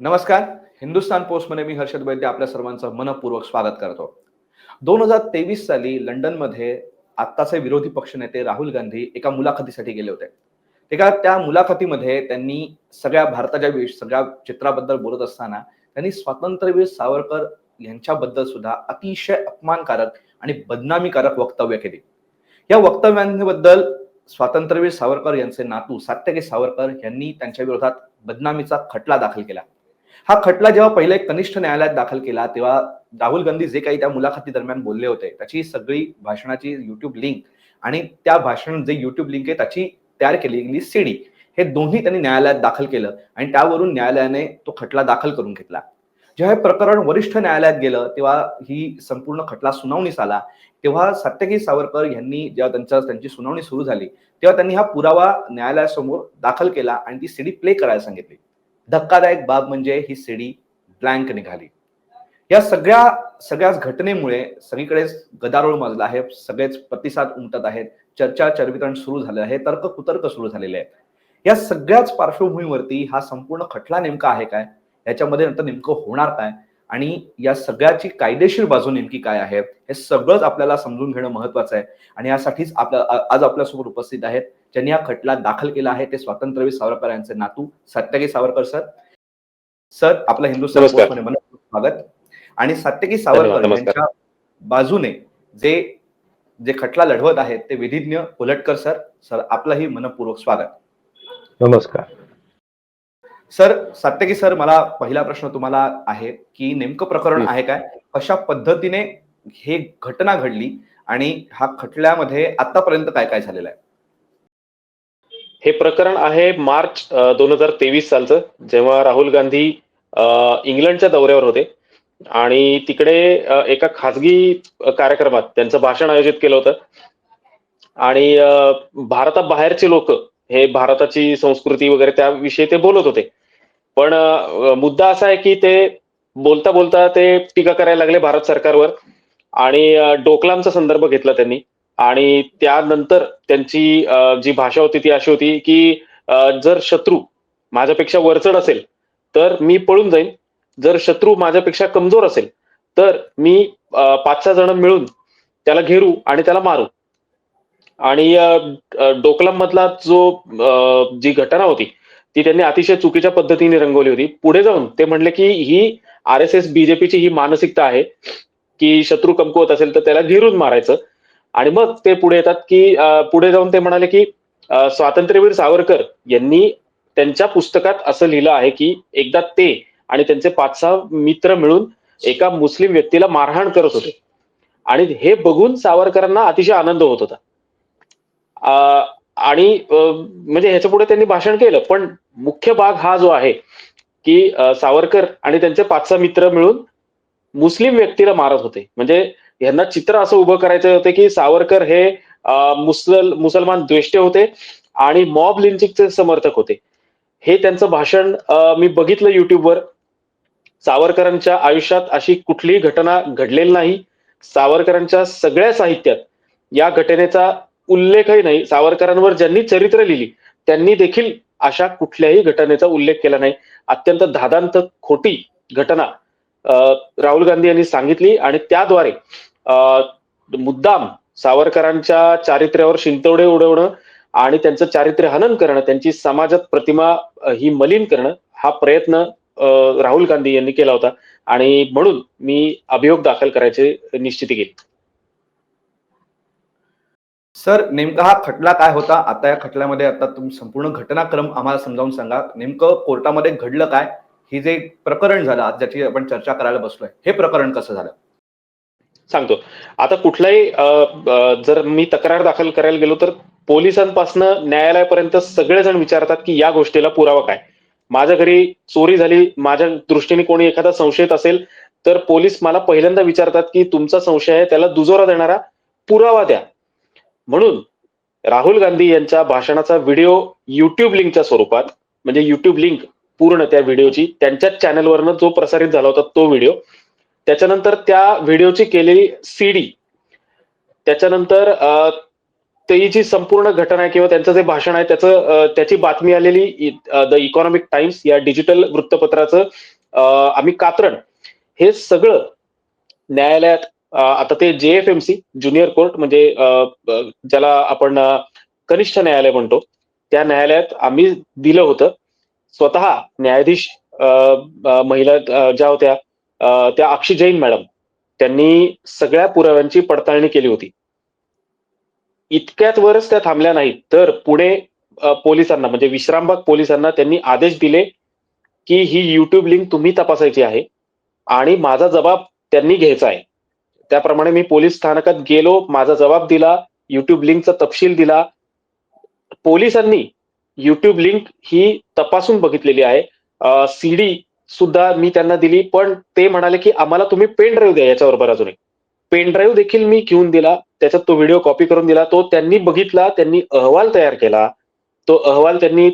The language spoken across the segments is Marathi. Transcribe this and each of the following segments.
नमस्कार. हिंदुस्थान पोस्टमध्ये मी हर्षद वैद्य आपल्या सर्वांचं मनपूर्वक स्वागत करतो. दोन हजार तेवीस साली लंडनमध्ये आत्ताचे विरोधी पक्षनेते राहुल गांधी एका मुलाखतीसाठी गेले होते. एका त्या मुलाखतीमध्ये त्यांनी सगळ्या भारताच्या विष सगळ्या चित्राबद्दल बोलत असताना त्यांनी स्वातंत्र्यवीर सावरकर यांच्याबद्दल सुद्धा अतिशय अपमानकारक आणि बदनामीकारक वक्तव्य केली. या वक्तव्यांबद्दल स्वातंत्र्यवीर सावरकर यांचे नातू सात्यकी सावरकर यांनी त्यांच्या विरोधात बदनामीचा खटला दाखल केला. हा खटला जेव्हा पहिले कनिष्ठ न्यायालयात दाखल केला तेव्हा राहुल गांधी जे काही त्या मुलाखती दरम्यान बोलले होते त्याची सगळी भाषणाची युट्यूब लिंक आणि त्या भाषण जे युट्यूब लिंक आहे त्याची तयार केली गेली सीडी हे दोन्ही त्यांनी न्यायालयात दाखल केलं आणि त्यावरून न्यायालयाने तो खटला दाखल करून घेतला. जेव्हा हे प्रकरण वरिष्ठ न्यायालयात गेलं तेव्हा ही संपूर्ण खटला सुनावणीस आला. तेव्हा सत्यकी सावरकर यांनी जेव्हा त्यांचा त्यांची सुनावणी सुरू झाली तेव्हा त्यांनी हा पुरावा न्यायालयासमोर दाखल केला आणि ती सीडी प्ले करायला सांगितली. धक्कादायक बाब म्हणजे ही सीडी ब्लँक निघाली. या सगळ्या सगळ्याच घटनेमुळे सगळीकडेच गदारोळ माजला आहे. सगळेच प्रतिसाद उमटत आहेत. चर्चा चरवितरण सुरू झालं आहे. तर्क कुतर्क सुरू झालेले आहेत. या सगळ्याच पार्श्वभूमीवरती हा संपूर्ण खटला नेमका आहे काय? याच्यामध्ये नंतर नेमकं होणार काय? आणि या सगळ्याची कायदेशीर बाजू नेमकी काय आहे हे सगळंच आपल्याला समजून घेणं महत्वाचं आहे. आणि यासाठीच आपल्या आज आपल्यासोबत उपस्थित आहेत ज्यांनी हा खटला दाखल केला आहे ते स्वातंत्र्यवीर सावरकर यांचे नातू सत्यकी सावरकर सर. सर आपलं हिंदुस्थान स्वागत. आणि सत्यकी सावरकर. यांच्या बाजूने जे जे खटला लढवत आहेत ते विधिज्ञ कोलटकर सर. सर आपलंही मनपूर्वक स्वागत. नमस्कार. सर सत्यकी सर मला पहिला प्रश्न तुम्हाला आहे की नेमकं प्रकरण. आहे काय? कशा पद्धतीने हे घटना घडली आणि हा खटल्यामध्ये आतापर्यंत काय काय झालेलं आहे? हे प्रकरण आहे मार्च दोन हजार तेवीस सालचं जेव्हा राहुल गांधी इंग्लंडच्या दौऱ्यावर होते. आणि तिकडे एका खासगी कार्यक्रमात त्यांचं भाषण आयोजित केलं होतं. आणि भारताबाहेरचे लोक हे भारताची संस्कृती वगैरे त्याविषयी ते बोलत होते. पण मुद्दा असा आहे की ते बोलता बोलता ते टीका करायला लागले भारत सरकारवर आणि डोकलामचा संदर्भ घेतला त्यांनी. आणि त्यानंतर त्यांची जी भाषा होती ती अशी होती की जर शत्रू माझ्यापेक्षा वरचढ असेल तर मी पळून जाईन. जर शत्रू माझ्यापेक्षा कमजोर असेल तर मी पाच सहा जण मिळून त्याला घेरू आणि त्याला मारू. आणि डोकलाम मधला जो जी घटना होती ती त्यांनी अतिशय चुकीच्या पद्धतीने रंगवली होती. पुढे जाऊन ते म्हणले की ही आर एस एस बीजेपीची ही मानसिकता आहे की शत्रू कमकुवत असेल तर त्याला घेरून मारायचं. आणि मग ते पुढे येतात की पुढे जाऊन ते म्हणाले की स्वातंत्र्यवीर सावरकर यांनी त्यांच्या पुस्तकात असं लिहिलं आहे की एकदा ते आणि त्यांचे पाच सहा मित्र मिळून एका मुस्लिम व्यक्तीला मारहाण करत होते. आणि हे बघून सावरकरांना अतिशय आनंद होत होता. आणि म्हणजे ह्याच्या पुढे त्यांनी भाषण केलं. पण मुख्य भाग हा जो आहे की सावरकर आणि त्यांचे पाच सहा मित्र मिळून मुस्लिम व्यक्तीला मारत होते. म्हणजे यांना चित्र असं उभं करायचं होतं की सावरकर हे मुसल मुसलमान द्वेष्टे होते आणि मॉब लिंचिंगचे समर्थक होते. हे त्यांचं भाषण मी बघितलं युट्यूबवर. सावरकरांच्या आयुष्यात अशी कुठलीही घटना घडलेली नाही. सावरकरांच्या सगळ्या साहित्यात या घटनेचा उल्लेखही नाही. सावरकरांवर ज्यांनी चरित्र लिहिली त्यांनी देखील अशा कुठल्याही घटनेचा उल्लेख केला नाही. अत्यंत धादांत खोटी घटना राहुल गांधी यांनी सांगितली आणि त्याद्वारे मुद्दाम सावरकरांच्या चारित्र्यावर शिंतवडे उडवणं आणि त्यांचं चारित्र्य हनन करणं त्यांची समाजात प्रतिमा ही मलिन करणं हा प्रयत्न राहुल गांधी यांनी केला होता. आणि म्हणून मी अभियोग दाखल करायचे निश्चिती केली सर नेमका हा खटला काय होता? आता या खटल्यामध्ये आता तुम्ही संपूर्ण घटनाक्रम आम्हाला समजावून सांगा. नेमकं कोर्टामध्ये घडलं काय? ही जे प्रकरण झालं आज ज्याची आपण चर्चा करायला बसलोय हे प्रकरण कसं झालं? सांगतो. आता कुठलाही जर मी तक्रार दाखल करायला गेलो तर पोलिसांपासनं न्यायालयापर्यंत सगळेजण विचारतात की या गोष्टीला पुरावा काय? माझ्या घरी चोरी झाली माझ्या दृष्टीने कोणी एखादा संशयित असेल तर पोलीस मला पहिल्यांदा विचारतात की तुमचा संशय आहे त्याला दुजोरा देणारा पुरावा द्या. म्हणून राहुल गांधी यांच्या भाषणाचा व्हिडिओ युट्यूब लिंकच्या स्वरूपात म्हणजे युट्यूब लिंक पूर्ण त्या व्हिडिओची त्यांच्याच चॅनलवरनं जो प्रसारित झाला होता तो व्हिडिओ त्याच्यानंतर त्या व्हिडिओची केलेली सीडी त्याच्यानंतर अ, जी संपूर्ण घटना आहे किंवा त्यांचं जे भाषण आहे त्याचं त्याची बातमी आलेली द इकॉनॉमिक टाइम्स या डिजिटल वृत्तपत्राचं आम्ही कात्रण हे सगळं न्यायालयात आता ते जे F M C junior court म्हणजे अ, ज्याला आपण कनिष्ठ न्यायालय म्हणतो त्या न्यायालयात आम्ही दिलं होतं. स्वतः न्यायाधीश महिला ज्या होत्या त्या अक्षी जैन मॅडम त्यांनी सगळ्या पुराव्यांची पडताळणी केली होती. इतक्यात वरच त्या थांबल्या नाहीत. तर पुणे पोलिसांना म्हणजे विश्रामबाग पोलिसांना त्यांनी आदेश दिले की ही युट्यूब लिंक तुम्ही तपासायची आहे आणि माझा जबाब त्यांनी घ्यायचा आहे. त्याप्रमाणे मी पोलीस स्थानकात गेलो माझा जबाब दिला युट्यूब लिंकचा तपशील दिला. पोलिसांनी युट्यूब लिंक ही तपासून बघितलेली आहे. सीडी सुद्धा मी त्यांना दिली पण ते म्हणाले की आम्हाला तुम्ही पेन ड्राईव्ह द्या याच्याबरोबर अजून एक. पेन ड्राईव्ह देखील मी घेऊन दिला त्याच्यात तो व्हिडिओ कॉपी करून दिला तो त्यांनी बघितला त्यांनी अहवाल तयार केला. तो अहवाल त्यांनी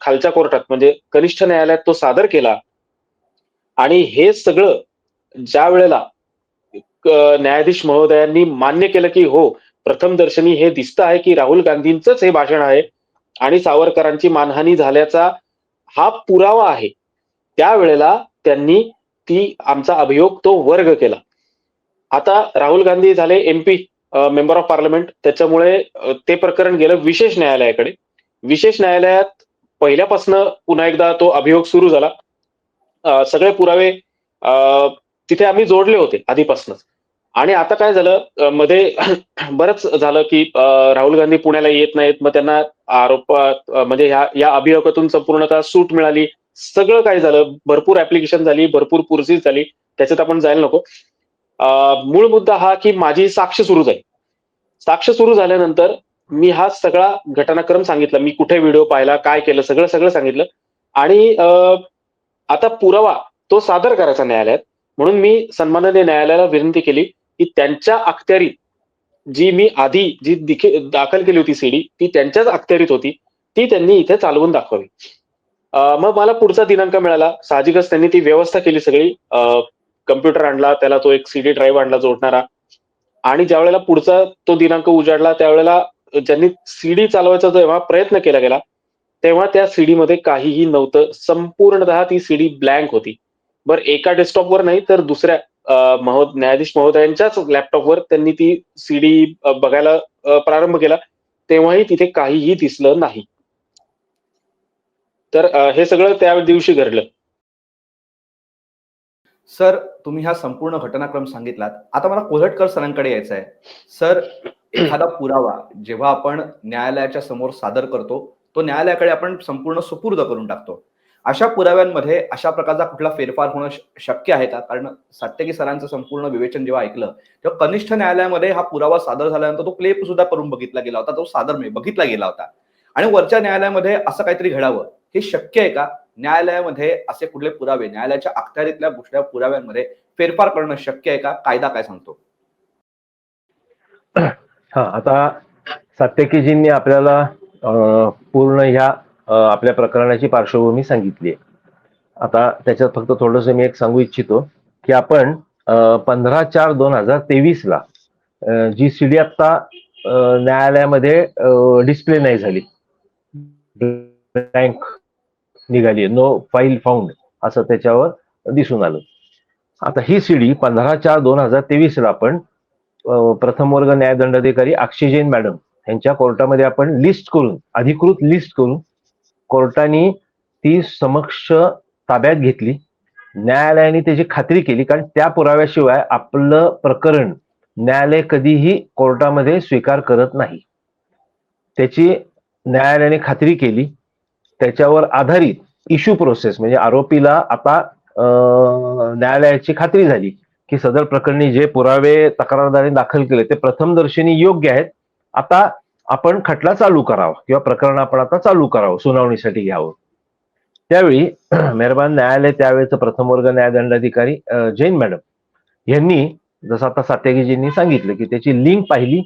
खालच्या कोर्टात म्हणजे कनिष्ठ न्यायालयात तो सादर केला. आणि हे सगळं ज्या वेळेला न्यायाधीश महोदयांनी मान्य केलं की हो प्रथम दर्शनी हे दिसत आहे की राहुल गांधींचंच हे भाषण आहे आणि सावरकरांची मानहानी झाल्याचा हा पुरावा आहे. त्यावेळेला त्यांनी ती आमचा अभियोग तो वर्ग केला. आता राहुल गांधी झाले एमपी मेंबर ऑफ पार्लमेंट त्याच्यामुळे ते प्रकरण गेलं विशेष न्यायालयाकडे. विशेष न्यायालयात पहिल्यापासनं पुन्हा एकदा तो अभियोग सुरू झाला. सगळे पुरावे अ, तिथे आम्ही जोडले होते आधीपासूनच. आणि आता काय झालं मध्ये बरंच झालं की राहुल गांधी पुण्याला येत नाहीत मग त्यांना आरोप म्हणजे ह्या या अभियोगातून संपूर्णतः सूट मिळाली. सगळं काय झालं भरपूर ऍप्लिकेशन झाली भरपूर पुरसीस झाली त्याच्यात आपण जायला नको. मूळ मुद्दा हा की माझी साक्ष सुरू झाली. साक्ष सुरू झाल्यानंतर मी हा सगळा घटनाक्रम सांगितला. मी कुठे व्हिडिओ पाहिला काय केलं सगळं सगळं सांगितलं. आणि अ, आता पुरावा तो सादर करायचा न्यायालयात म्हणून मी सन्माननीय न्यायालयाला विनंती केली. की त्यांच्या अखत्यारीत जी मी आधी जी दिखे- दाखल केली होती सीडी ती त्यांच्याच अखत्यारीत होती ती त्यांनी इथे चालवून दाखवावी. मग मला पुढचा दिनांक मिळाला. साहजिकच त्यांनी ती व्यवस्था केली सगळी. कम्प्युटर आणला त्याला तो एक सीडी ड्राईव्ह आणला जोडणारा. आणि ज्या वेळेला पुढचा तो दिनांक उजाडला त्यावेळेला ज्यांनी सीडी चालवायचा जेव्हा प्रयत्न केला गेला तेव्हा त्या सीडी मध्ये काहीही नव्हतं. संपूर्णतः ती सीडी ब्लँक होती. बरं एका डेस्कटॉपवर नाही तर दुसऱ्या महो न्यायाधीश महोदयांच्याच लॅपटॉपवर त्यांनी ती सीडी बघायला प्रारंभ केला. तेव्हाही तिथे काहीही दिसलं नाही. तर हे सगळं त्या दिवशी घडलं. सर तुम्ही हा संपूर्ण घटनाक्रम सांगितलात. आता मला कोल्हटकर सरांकडे यायचं आहे सर एखादा पुरावा जेव्हा आपण न्यायालयाच्या समोर सादर करतो तो न्यायालयाकडे आपण संपूर्ण सुपूर्द करून टाकतो. अशा पुराव्यांमध्ये अशा प्रकारचा कुठला फेरफार होणं शक्य आहे का? कारण सात्यकी सरांचं संपूर्ण विवेचन जेव्हा ऐकलं तेव्हा कनिष्ठ न्यायालयामध्ये हा पुरावा सादर झाल्यानंतर तो क्लेप सुद्धा करून बघितला गेला होता तो सादर म्हणजे बघितला गेला होता. आणि वरच्या न्यायालयामध्ये असं काहीतरी घडावं हे शक्य आहे का? न्यायालयामध्ये असे कुठले पुरावे न्यायालयाच्या अखत्यारीतल्या कुठल्या पुराव्यांमध्ये फेरफार करणं शक्य आहे का? कायदा काय सांगतो? हा आता सात्यकीजींनी आपल्याला पूर्ण ह्या आपल्या प्रकरणाची पार्श्वभूमी सांगितली आहे. आता त्याच्यात फक्त थोडस मी एक सांगू इच्छितो की आपण पंधरा चार दोन हजार तेवीस ला जी सीडी आता न्यायालयामध्ये डिस्प्ले नाही झाली. बँक निघाली. नो फाईल फाउंड असं त्याच्यावर दिसून आलं. आता ही सीडी पंधरा चार दोन हजार तेवीस ला आपण प्रथम वर्ग न्यायदंडाधिकारी अक्षय जैन मॅडम यांच्या कोर्टामध्ये आपण लिस्ट करून अधिकृत लिस्ट करून कोर्टाने ती समक्ष ताब्यात घेतली. न्यायालयाने त्याची खात्री केली कारण त्या पुराव्याशिवाय आपलं प्रकरण न्यायालय कधीही कोर्टामध्ये स्वीकार करत नाही. त्याची न्यायालयाने खात्री केली. त्याच्यावर आधारित इश्यू प्रोसेस म्हणजे आरोपीला आता न्यायालयाची खात्री झाली की सदर प्रकरणी जे पुरावे तक्रारदाराने दाखल केले ते प्रथमदर्शनी योग्य आहेत. आता आपण खटला चालू करावा किंवा प्रकरण आपण आता चालू करावं सुनावणीसाठी घ्यावं. त्यावेळी मेहरबान न्यायालय त्यावेळेचं प्रथम वर्ग न्यायदंडाधिकारी जैन मॅडम यांनी जसं आता सात्यागीजींनी सांगितलं की त्याची लिंक पाहिली.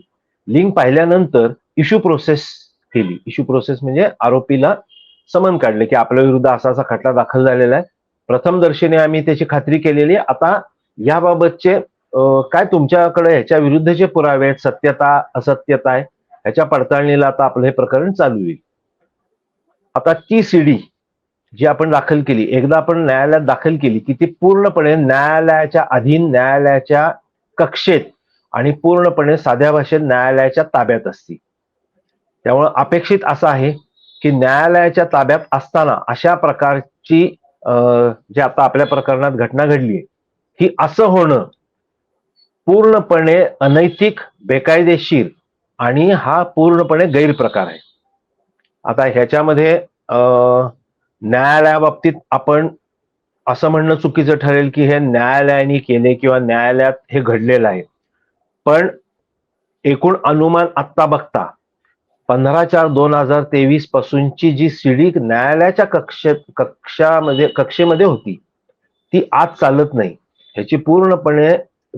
लिंक पाहिल्यानंतर इश्यू प्रोसेस केली. इश्यू प्रोसेस म्हणजे आरोपीला समन काढले की आपल्या विरुद्ध असा असा खटला दाखल झालेला आहे. प्रथम दर्शनी आम्ही त्याची खात्री केलेली. आता याबाबतचे काय तुमच्याकडे ह्याच्या विरुद्धचे पुरावे आहेत? सत्यता असत्यता आहे? ह्याच्या पडताळणीला आता आपलं हे प्रकरण चालू येईल आता ती सीडी जी आपण दाखल केली एकदा आपण न्यायालयात दाखल केली की ती पूर्णपणे न्यायालयाच्या अधीन न्यायालयाच्या कक्षेत आणि पूर्णपणे साध्या भाषेत न्यायालयाच्या ताब्यात असते. त्यामुळे अपेक्षित असं आहे की न्यायालयाच्या ताब्यात असताना अशा प्रकारची जे आता आपल्या प्रकरणात घटना घडली ही असं होणं पूर्णपणे अनैतिक बेकायदेशीर आणि हा पूर्णपणे गैरप्रकार आहे. आता ह्याच्यामध्ये न्यायालयाबाबतीत आपण असं म्हणणं चुकीचं ठरेल की हे न्यायालयाने केले किंवा न्यायालयात हे घडलेलं आहे. पण एकूण अनुमान आत्ता बघता पंधरा चार दोन हजार तेवीस पासूनची जी सीडी न्यायालयाच्या कक्षेत कक्षामध्ये कक्षेमध्ये होती ती आज चालत नाही. ह्याची पूर्णपणे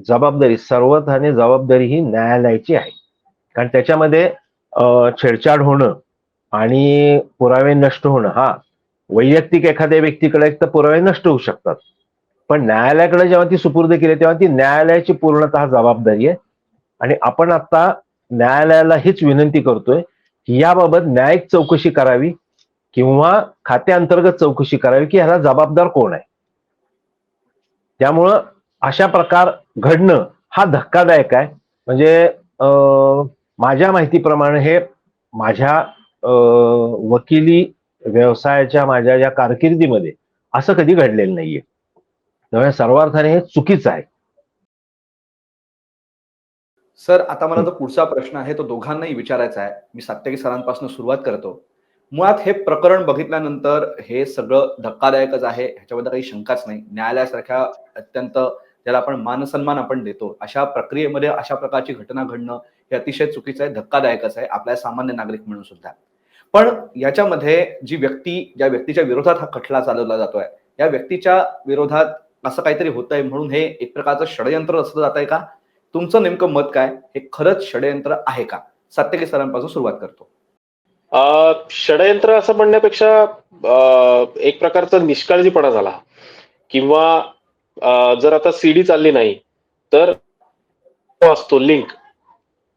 जबाबदारी सर्वथाने जबाबदारी ही न्यायालयाची आहे. कारण त्याच्यामध्ये छेडछाड होणं आणि पुरावे नष्ट होणं हा. वैयक्तिक एखाद्या व्यक्तीकडे एक तर पुरावे नष्ट होऊ शकतात. पण न्यायालयाकडे जेव्हा ती सुपूर्द केली तेव्हा ती न्यायालयाची पूर्णतः जबाबदारी आहे. आणि आपण आता न्यायालयाला हीच विनंती करतोय की याबाबत न्यायिक चौकशी करावी किंवा खात्याअंतर्गत चौकशी करावी की ह्याला जबाबदार कोण आहे? त्यामुळं अशा प्रकार घडणं हा धक्कादायक आहे. म्हणजे माझ्या माहितीप्रमाणे हे माझ्या वकिली व्यवसायाच्या माझ्या या कारकिर्दीमध्ये असं कधी घडलेलं नाहीये. त्यामुळे सर्वार्थाने हे चुकीचं आहे. सर आता मला जो पुढचा प्रश्न आहे तो दोघांनाही विचारायचा आहे. मी सात्यकी सरांपासून सुरुवात करतो. मुळात हे प्रकरण बघितल्यानंतर हे सगळं धक्कादायकच आहे. ह्याच्याबद्दल काही शंकाच नाही. न्यायालयासारख्या अत्यंत ज्याला आपण मानसन्मान आपण देतो अशा प्रक्रियेमध्ये अशा प्रकारची घटना घडणं हे अतिशय चुकीचं आहे धक्कादायकच आहे. आपल्या सामान्य नागरिक म्हणून सुद्धा. पण याच्यामध्ये जी व्यक्ती ज्या व्यक्तीच्या विरोधात हा खटला चालवला जातोय या व्यक्तीच्या विरोधात असं काहीतरी होत आहे म्हणून हे एक प्रकारचं षडयंत्र असलं जात आहे का? तुमचं नेमकं मत काय? हे खरंच षडयंत्र आहे का? सात्यकी सरांपासून सुरुवात करतो. षडयंत्र असं म्हणण्यापेक्षा एक प्रकारचा निष्काळजीपणा झाला. किंवा जर आता सीडी चालली नाही तर तो असतो लिंक.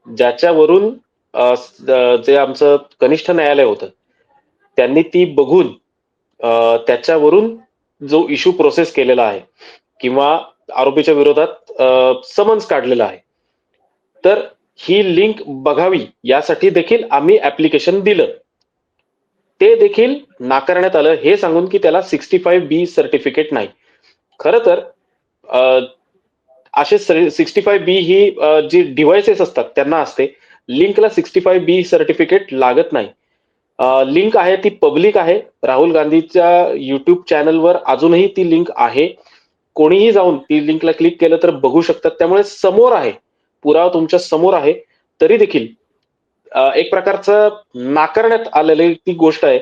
ज्याच्यावरून जे आमचं कनिष्ठ न्यायालय होतं त्यांनी ती बघून त्याच्यावरून जो इश्यू प्रोसेस केलेला आहे किंवा आरोपीच्या विरोधात समन्स काढलेला आहे तर ही लिंक बघावी यासाठी देखील आम्ही ऍप्लिकेशन दिलं. ते देखील नाकारण्यात आलं हे सांगून की त्याला सिक्स्टी फाईव्ह बी सर्टिफिकेट नाही. खर तर असे सिक्स्टी फाईव्ह बी ही जी डिव्हाइसेस असतात त्यांना असते. लिंकला सिक्स्टी फाईव्ह बी सर्टिफिकेट लागत नाही. लिंक आहे ती पब्लिक आहे. राहुल गांधीच्या युट्यूब चॅनलवर अजूनही ती लिंक आहे. कोणीही जाऊन ती लिंकला क्लिक केलं तर बघू शकतात. त्यामुळे समोर आहे. पुरावा तुमच्यासमोर आहे. तरी देखील एक प्रकारचं नाकारण्यात आलेली ती गोष्ट आहे.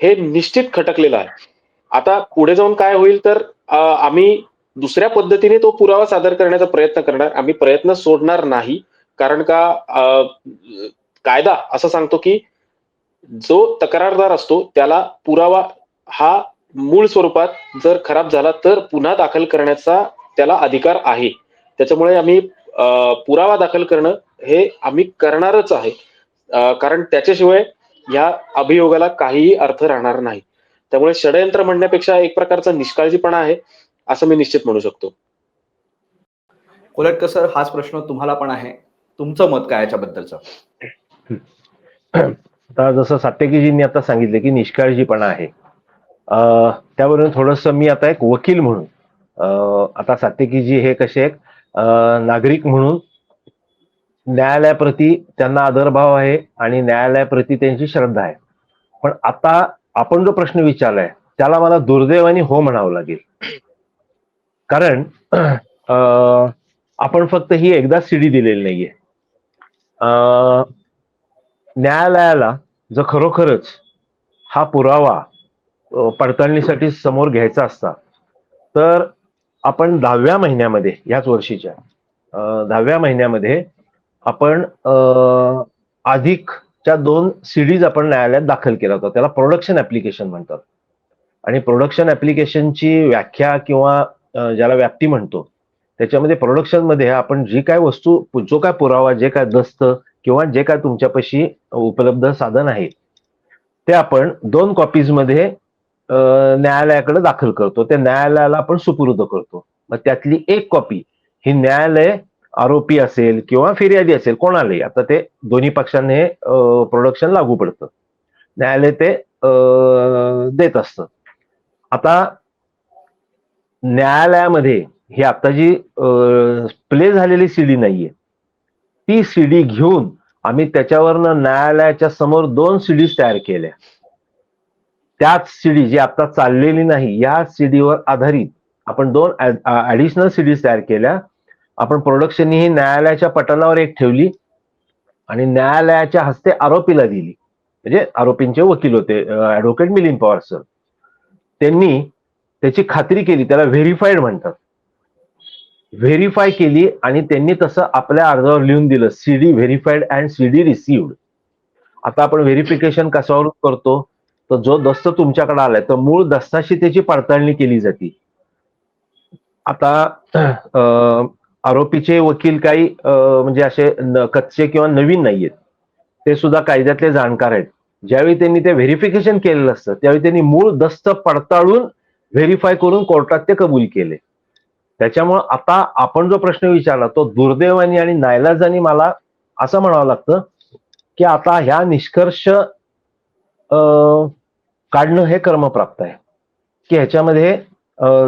हे निश्चित खटकलेलं आहे. आता पुढे जाऊन काय होईल तर आम्ही दुसऱ्या पद्धतीने तो पुरावा सादर करण्याचा प्रयत्न करणार. आम्ही प्रयत्न सोडणार नाही. कारण का अ, कायदा असं सांगतो की जो तक्रारदार असतो त्याला पुरावा हा मूळ स्वरूपात जर खराब झाला तर पुन्हा दाखल करण्याचा त्याला अधिकार आहे. त्याच्यामुळे आम्ही पुरावा दाखल करणं हे आम्ही करणारच आहे. कारण त्याच्याशिवाय या अभियोगाला काहीही अर्थ राहणार नाही. त्यामुळे षडयंत्र म्हणण्यापेक्षा एक प्रकारचा निष्काळजीपणा आहे. असं मी निश्चित म्हणू शकतो. कोलटकर सर हाच प्रश्न तुम्हाला पण आहे. तुमचं मत काय याच्याबद्दलचं? आता जसं सात्यकीजींनी आता सांगितलं की निष्काळजीपणा आहे. अं, त्यावरून थोडस मी आता एक वकील म्हणून अं, आता सात्यकीजी हे कसे एक नागरिक म्हणून न्यायालयाप्रती त्यांना आदरभाव आहे आणि न्यायालयाप्रती त्यांची श्रद्धा आहे. पण आता आपण जो प्रश्न विचारलाय त्याला मला दुर्दैवाने हो म्हणावं लागेल. कारण आपण फक्त ही एकदा सीडी दिलेली नाहीये. अं, न्यायालयाला जर खरोखरच हा पुरावा पडताळणीसाठी समोर घ्यायचा असता तर आपण दहाव्या महिन्यामध्ये याच वर्षीच्या दहाव्या महिन्यामध्ये आपण अधिकच्या दोन सीडीज आपण न्यायालयात दाखल केला होता. त्याला प्रोडक्शन ऍप्लिकेशन म्हणतात. आणि प्रोडक्शन ऍप्लिकेशनची व्याख्या किंवा ज्याला व्याप्ती म्हणतो. त्याच्यामध्ये प्रोडक्शनमध्ये आपण जी काय वस्तू जो काय पुरावा जे काय दस्त किंवा जे काय तुमच्यापाशी उपलब्ध साधन आहे ते आपण दोन कॉपीजमध्ये न्यायालयाकडे दाखल करतो. त्या न्यायालयाला आपण सुपूर्द करतो. मग त्यातली एक कॉपी ही न्यायालय आरोपी असेल किंवा फिर्यादी असेल कोणालाही. आता ते दोन्ही पक्षांनी हे प्रोडक्शन लागू पडतं. न्यायालय ते देत असतं. आता न्यायालयामध्ये ही आता जी प्ले झालेली सीडी नाहीये. ती सीडी घेऊन आम्ही त्याच्यावरनं न्यायालयाच्या समोर दोन सीडीज तयार केल्या. त्याच सीडी जी आता चाललेली नाही या सीडीवर आधारित आपण दोन ऍडिशनल सीडीज तयार केल्या. आपण प्रोडक्शन ही न्यायालयाच्या पटलावर एक ठेवली आणि न्यायालयाच्या हस्ते आरोपीला दिली. म्हणजे आरोपींचे वकील होते ऍडव्होकेट मिलिंद पवार सर त्यांनी त्याची खात्री केली त्याला व्हेरीफाईड म्हणतात. व्हेरीफाय केली आणि त्यांनी तसं आपल्या अर्जावर लिहून दिलं CD verified and CD received आता आपण व्हेरिफिकेशन कशावर करतो? तर जो दस्त तुमच्याकडे आलाय तर मूळ दस्ताशी त्याची पडताळणी केली जाते. आता आरोपीचे वकील काही म्हणजे असे कच्चे किंवा नवीन नाहीयेत. ते सुद्धा कायद्यातले जाणकार आहेत. ज्यावेळी त्यांनी ते व्हेरिफिकेशन केलेलं असतं त्यावेळी त्यांनी मूळ दस्त पडताळून व्हेरीफाय करून कोर्टात ते कबूल केले. त्याच्यामुळं आता आपण जो प्रश्न विचारला तो दुर्दैवानी आणि नायलाजानी मला असं म्हणावं लागतं की आता ह्या निष्कर्ष काढणं हे कर्मप्राप्त आहे. की ह्याच्यामध्ये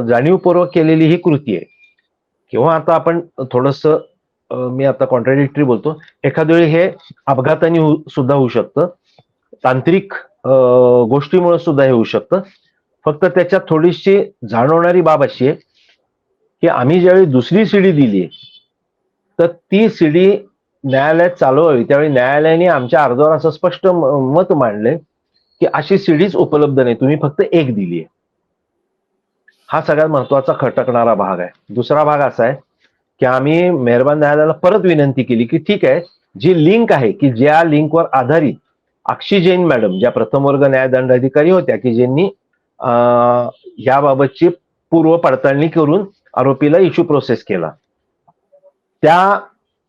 जाणीवपूर्वक केलेली ही कृती आहे. किंवा आता आपण थोडस मी आता कॉन्ट्रॅडिक्टरी बोलतो. एखाद्या वेळी हे अपघाताने सुद्धा होऊ शकतं. तांत्रिक गोष्टीमुळे सुद्धा हे होऊ शकतं. फक्त त्याच्यात थोडीशी जाणवणारी बाब अशी आहे की आम्ही ज्यावेळी दुसरी सीडी दिली तर ती सीडी न्यायालयात चालवावी त्यावेळी न्यायालयाने आमच्या अर्जावर असं स्पष्ट मत मांडले की अशी सीडीच उपलब्ध नाही. तुम्ही फक्त एक दिली आहे हा सगळ्यात महत्त्वाचा खटकणारा भाग आहे. दुसरा भाग असा आहे की आम्ही मेहरबान न्यायालयाला परत विनंती केली की ठीक आहे जी लिंक आहे की ज्या लिंकवर आधारित अक्षी जैन मॅडम ज्या प्रथम वर्ग न्यायदंडाधिकारी होत्या की ज्यांनी याबाबतची पूर्व पडताळणी करून आरोपीला इश्यू प्रोसेस केला. त्या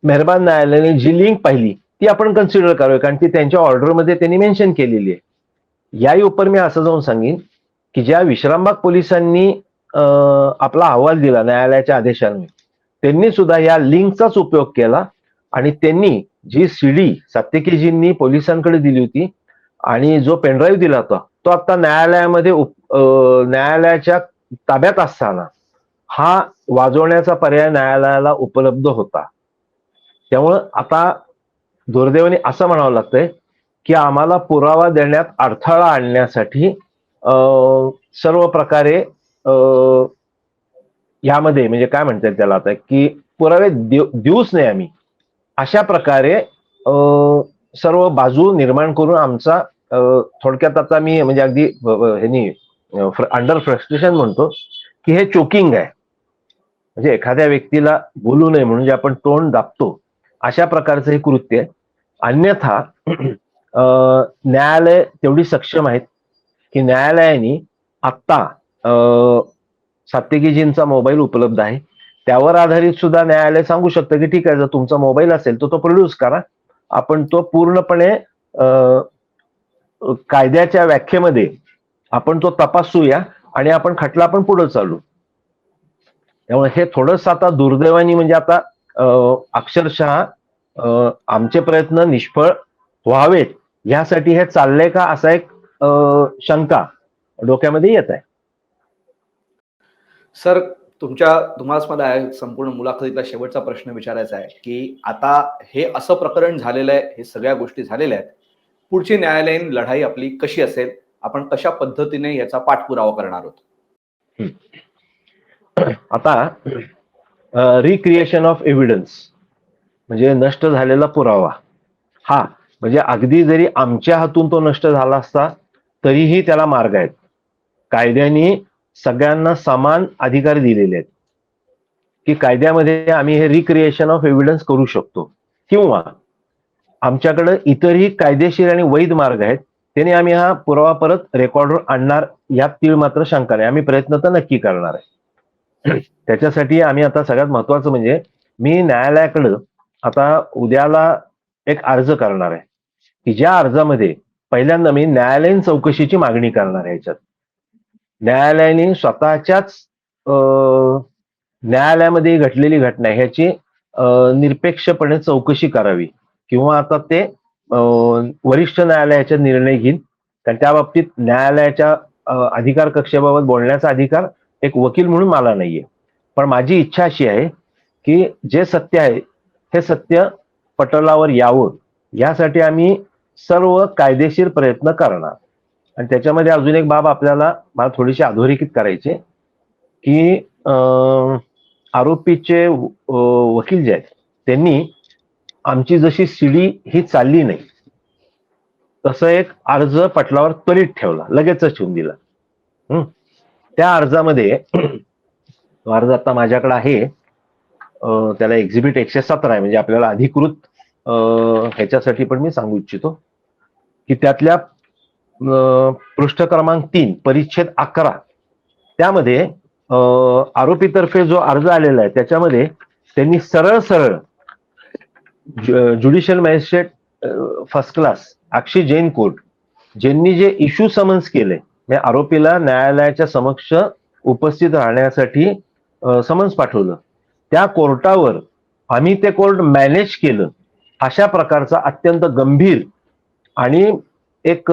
मेहरबान न्यायालयाने जी लिंक पाहिली ती आपण कन्सिडर करावी कारण ती त्यांच्या ऑर्डरमध्ये त्यांनी मेन्शन केलेली आहे. याही उपर मी असं जाऊन सांगेन की ज्या विश्रामबाग पोलिसांनी आपला अहवाल दिला न्यायालयाच्या आदेशाने त्यांनी सुद्धा या लिंकचाच उपयोग केला आणि त्यांनी जी सीडी सात्यकीजींनी पोलिसांकडे दिली होती आणि जो पेनड्राईव्ह दिला होता तो आता न्यायालयामध्ये न्यायालयाच्या ताब्यात असताना हा वाजवण्याचा पर्याय न्यायालयाला उपलब्ध होता. त्यामुळं आता दुर्दैवाने असं म्हणावं लागतंय की आम्हाला पुरावा देण्यात अडथळा आणण्यासाठी सर्व प्रकारे अं, यामध्ये म्हणजे काय म्हणतात त्याला आता की पुरावे देऊच नाही आम्ही. अशा प्रकारे सर्व बाजू निर्माण करून आमचा थोडक्यात आता मी म्हणजे अगदी अं, ह्यानी अंडर फ्रस्ट्रेशन म्हणतो की हे चोकिंग आहे. म्हणजे एखाद्या व्यक्तीला बोलू नये म्हणून जे आपण तोंड दाबतो अशा प्रकारचं हे कृत्य आहे. अन्यथा न्यायालय तेवढी सक्षम आहेत की न्यायालयाने आत्ता अं, सात्यकीजींचा मोबाईल उपलब्ध आहे. त्यावर आधारित सुद्धा न्यायालय सांगू शकतं की ठीक आहे जर तुमचा मोबाईल असेल तर तो प्रोड्यूस करा. आपण तो पूर्णपणे कायद्याच्या व्याख्येमध्ये आपण तो तपासूया आणि आपण खटला पण पुढे चालू. त्यामुळे हे थोडस आता दुर्दैवानी म्हणजे आता अक्षरशः आमचे प्रयत्न निष्फळ व्हावेत यासाठी हे चाललंय का असा एक शंका डोक्यामध्ये येत आहे. सर तुमच्या तुम्हाला मला संपूर्ण मुलाखतीतला शेवटचा प्रश्न विचारायचा आहे की आता हे असं प्रकरण झालेलं आहे हे सगळ्या गोष्टी झालेल्या आहेत पुढची न्यायालयीन लढाई आपली कशी असेल? आपण कशा पद्धतीने याचा पाठपुरावा करणार आहोत? आता रिक्रिएशन ऑफ एव्हिडन्स म्हणजे नष्ट झालेला पुरावा. हा म्हणजे अगदी जरी आमच्या हातून तो नष्ट झाला असता तरीही त्याला मार्ग आहेत. कायद्याने सगळ्यांना समान अधिकार दिलेले आहेत. की कायद्यामध्ये आम्ही हे रिक्रिएशन ऑफ एव्हिडन्स करू शकतो. किंवा आमच्याकडे इतरही कायदेशीर आणि वैध मार्ग आहेत त्याने आम्ही हा पुरावा परत रेकॉर्डवर आणणार यात तीळ मात्र शंका नाही. आम्ही प्रयत्न तर नक्की करणार आहे. त्याच्यासाठी आम्ही आता सगळ्यात महत्वाचं म्हणजे मी न्यायालयाकडं आता उद्याला एक अर्ज करणार आहे. की ज्या अर्जामध्ये पहिल्यांदा मी न्यायालयीन चौकशीची मागणी करणार आहे याच्यात. न्यायालयाने स्वतःच्याच न्यायालयामध्ये घडलेली घटना ह्याची निरपेक्षपणे चौकशी करावी. किंवा आता ते वरिष्ठ न्यायालयाचा निर्णय घेईल कारण त्या बाबतीत न्यायालयाच्या अधिकार कक्षेबाबत बोलण्याचा अधिकार एक वकील म्हणून मला नाहीये. पण माझी इच्छा अशी आहे की जे सत्य आहे हे सत्य पटलावर यावं. यासाठी आम्ही सर्व कायदेशीर प्रयत्न करणार. आणि त्याच्यामध्ये अजून एक बाब आपल्याला मला थोडीशी अधोरेखित करायची की आरोपीचे वकील जे आहेत त्यांनी आमची जशी सीडी ही चालली नाही तसं एक अर्ज पटलावर त्वरित ठेवला लगेचच ठेवून दिला. हम्म त्या अर्जामध्ये तो अर्ज आता माझ्याकडे आहे. त्याला एक्झिबिट एकशे सतरा आहे म्हणजे आपल्याला अधिकृत ह्याच्यासाठी पण मी सांगू इच्छितो की त्यातल्या पृष्ठ क्रमांक तीन परिच्छेद अकरा त्यामध्ये आरोपीतर्फे जो अर्ज आलेला आहे त्याच्यामध्ये त्यांनी सरळ सरळ judicial magistrate first class Akshay Jain court ज्यांनी जे इश्यू समन्स केले म्हणजे आरोपीला न्यायालयाच्या समक्ष उपस्थित राहण्यासाठी समन्स पाठवलं. त्या कोर्टावर आम्ही ते कोर्ट मॅनेज केलं. अशा प्रकारचा अत्यंत गंभीर आणि एक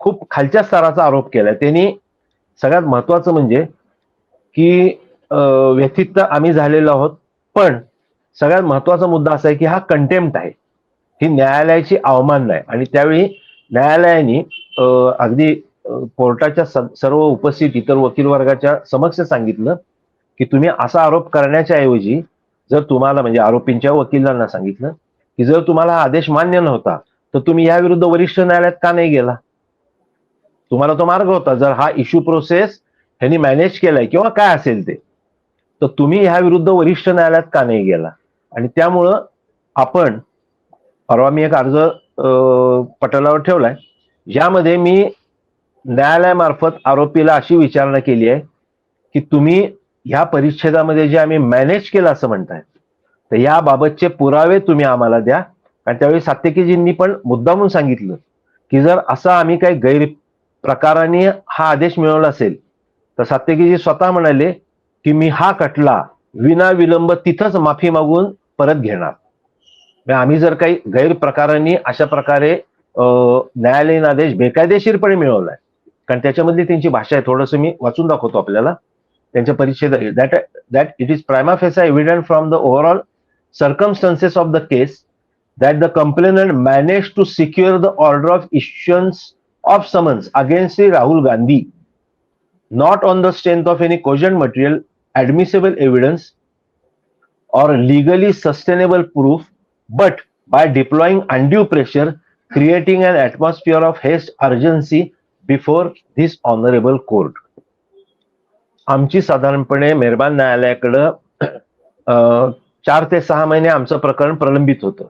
खूप खालच्या स्तराचा आरोप केला. त्यांनी सगळ्यात महत्वाचं म्हणजे की व्यथित आम्ही झालेलो आहोत पण सगळ्यात महत्त्वाचा मुद्दा असा आहे की हा कंटेम्प्ट आहे. ही न्यायालयाची अवमानना आहे. आणि त्यावेळी न्यायालयाने अगदी कोर्टाच्या सर्व उपस्थित इतर वकील वर्गाच्या समक्ष सांगितलं की तुम्ही असा आरोप करण्याच्या ऐवजी जर तुम्हाला म्हणजे आरोपींच्या वकिलांना सांगितलं की जर तुम्हाला हा आदेश मान्य नव्हता तर तुम्ही याविरुद्ध वरिष्ठ न्यायालयात का नाही गेला? तुम्हाला तो मार्ग होता. जर हा इश्यू प्रोसेस ह्यांनी मॅनेज केलाय किंवा काय असेल ते तर तुम्ही ह्या विरुद्ध वरिष्ठ न्यायालयात का नाही गेला? आणि त्यामुळं आपण परवा मी एक अर्ज पटलावर ठेवलाय ज्यामध्ये मी न्यायालयामार्फत आरोपीला अशी विचारणा केली आहे की तुम्ही ह्या परिच्छेदामध्ये जे आम्ही मॅनेज केलं असं म्हणताय तर याबाबतचे पुरावे तुम्ही आम्हाला द्या. कारण त्यावेळी सात्यकीजींनी पण मुद्दामून सांगितलं की जर असा आम्ही काही गैर प्रकाराने हा आदेश मिळवला असेल तर सात्यकीजी स्वतः म्हणाले की मी हा कटला विना विलंब तिथंच माफी मागून परत घेणार. आम्ही जर काही गैरप्रकाराने अशा प्रकारे न्यायालयीन आदेश बेकायदेशीरपणे मिळवलाय. कारण त्याच्यामधली त्यांची भाषा आहे थोडस मी वाचून दाखवतो आपल्याला. त्यांच्या परिचय that that it is prima facie I evident from the overall circumstances of the case that the complain manage to secure the order of issuance of summons against Shri Rahul Gandhi not on the strength of any cogent material admissible evidence or legally sustainable proof, but by deploying undue pressure, creating an atmosphere of haste urgency before this honorable court. आमची साधारणपणे मेहरबान न्यायालयाकडं चार ते सहा महिने आमचं प्रकरण प्रलंबित होतं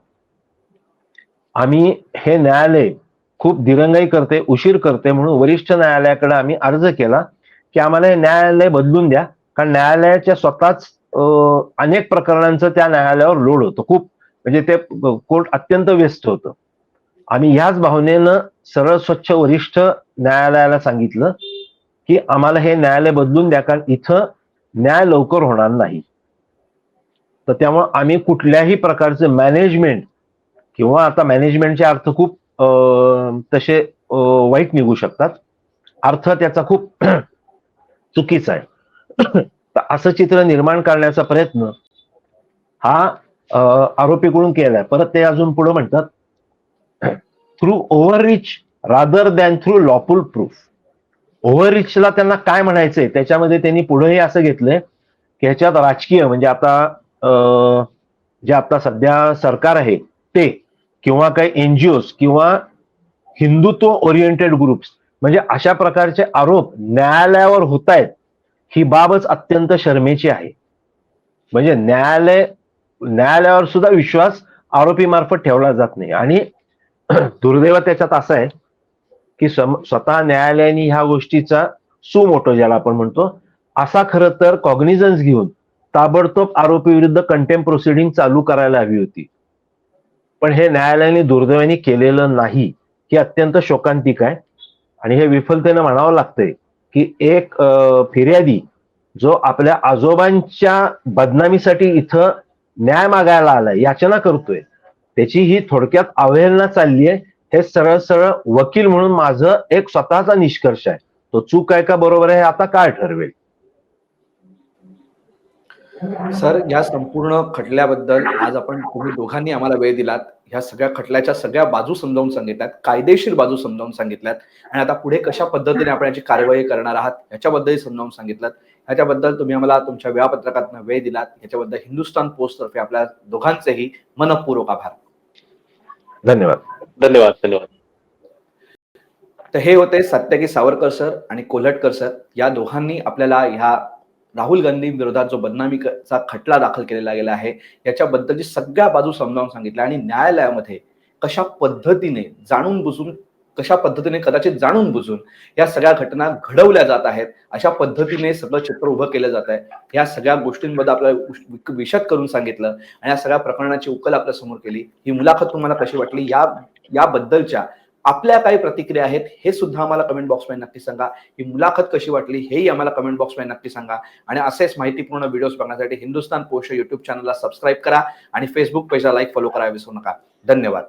आम्ही हे न्यायालय खूप दिरंगाई करते उशीर करते म्हणून वरिष्ठ न्यायालयाकडे आम्ही अर्ज केला की आम्हाला हे न्यायालय बदलून द्या कारण न्यायालयाच्या स्वतःच अनेक प्रकरणांचं त्या न्यायालयावर लोड होतं. खूप म्हणजे ते कोर्ट अत्यंत व्यस्त होतं. आम्ही ह्याच भावनेनं सरळ स्वच्छ वरिष्ठ न्यायालयाला सांगितलं की आम्हाला हे न्यायालय बदलून द्या कारण इथं न्याय लवकर होणार नाही. तर त्यामुळे आम्ही कुठल्याही प्रकारचे मॅनेजमेंट किंवा आता मॅनेजमेंटचे अर्थ खूप तसे वाईट निघू शकतात. अर्थ त्याचा खूप चुकीचा आहे. तर असं चित्र निर्माण करण्याचा प्रयत्न हा आरोपीकडून केलाय. परत ते अजून पुढे म्हणतात through overreach rather than through lawful proof ओव्हररिचला त्यांना काय म्हणायचंय? त्याच्यामध्ये त्यांनी पुढेही असं घेतलंय की ह्याच्यात राजकीय म्हणजे आता जे आता सध्या सरकार आहे ते किंवा काही एनजीओज किंवा हिंदुत्व ओरिएंटेड ग्रुप्स म्हणजे अशा प्रकारचे आरोप न्यायालयावर होत आहेत ही बाबच अत्यंत शर्मेची आहे. म्हणजे न्यायालय न्यायालयावर सुद्धा विश्वास आरोपी मार्फत ठेवला जात नाही. आणि दुर्दैव त्याच्यात असं आहे की स्वतः न्यायालयाने ह्या गोष्टीचा सुमोटो ज्याला आपण म्हणतो असा खरं तर कॉग्निझन्स घेऊन ताबडतोब आरोपी विरुद्ध कंटेम प्रोसिडिंग चालू करायला हवी होती. पण हे न्यायालयाने दुर्दैवाने केलेलं नाही. ही अत्यंत शोकांतिक आहे. आणि हे विफलतेनं म्हणावं लागतंय की एक फिर्यादी जो आपल्या आजोबांच्या बदनामीसाठी इथं न्याय मागायला आलाय याचना करतोय. त्याची ही थोडक्यात अवहेलना चालली आहे हे सरळ सरळ वकील म्हणून माझं एक स्वतःचा निष्कर्ष आहे. तो चूक आहे का बरोबर आहे आता काय ठरवेल? सर या संपूर्ण खटल्याबद्दल आज आपण तुम्ही दोघांनी आम्हाला वेळ दिलात. ह्या सगळ्या खटल्याच्या सगळ्या बाजू समजावून सांगितल्यात. कायदेशीर बाजू समजावून सांगितल्यात. आणि आता पुढे कशा पद्धतीने आपण याची कारवाई करणार आहात याच्याबद्दलही समजावून सांगितलं ह्याच्याबद्दल तुम्ही आम्हाला तुमच्या वेळापत्रकात वेळ दिलात. याच्याबद्दल हिंदुस्थान पोस्ट तर्फे आपल्या दोघांचेही मनपूर्वक आभार. धन्यवाद. धन्यवाद धन्यवाद. तर हे होते सत्यकी सावरकर सर आणि कोल्हटकर सर. या दोघांनी आपल्याला ह्या राहुल गांधी विरोधात जो बदनामीचा खटला दाखल केलेला गेला आहे याच्याबद्दलची सगळ्या बाजू समजावून सांगितल्या आणि न्यायालयामध्ये कशा पद्धतीने जाणून बुजून कशा पद्धतीने कदाचित जाणून बुजून या सगळ्या घटना घडवल्या जात आहेत अशा पद्धतीने सगळं चित्र उभं केलं जात आहे या सगळ्या गोष्टींबद्दल आपल्याला विशद करून सांगितलं आणि या सगळ्या प्रकरणाची उकल आपल्यासमोर केली. ही मुलाखत तुम्हाला कशी वाटली? या याबद्दलच्या आपल्या काही प्रतिक्रिया आहेत हे सुद्धा आम्हाला कमेंट बॉक्समध्ये नक्की सांगा. ही मुलाखत कशी वाटली हेही आम्हाला कमेंट बॉक्समध्ये नक्की सांगा. आणि असेच माहितीपूर्ण व्हिडिओज बघण्यासाठी हिंदुस्तान पोस्ट युट्यूब चॅनलला सबस्क्राईब करा आणि फेसबुक पेजला लाईक फॉलो करायला विसरू नका. धन्यवाद.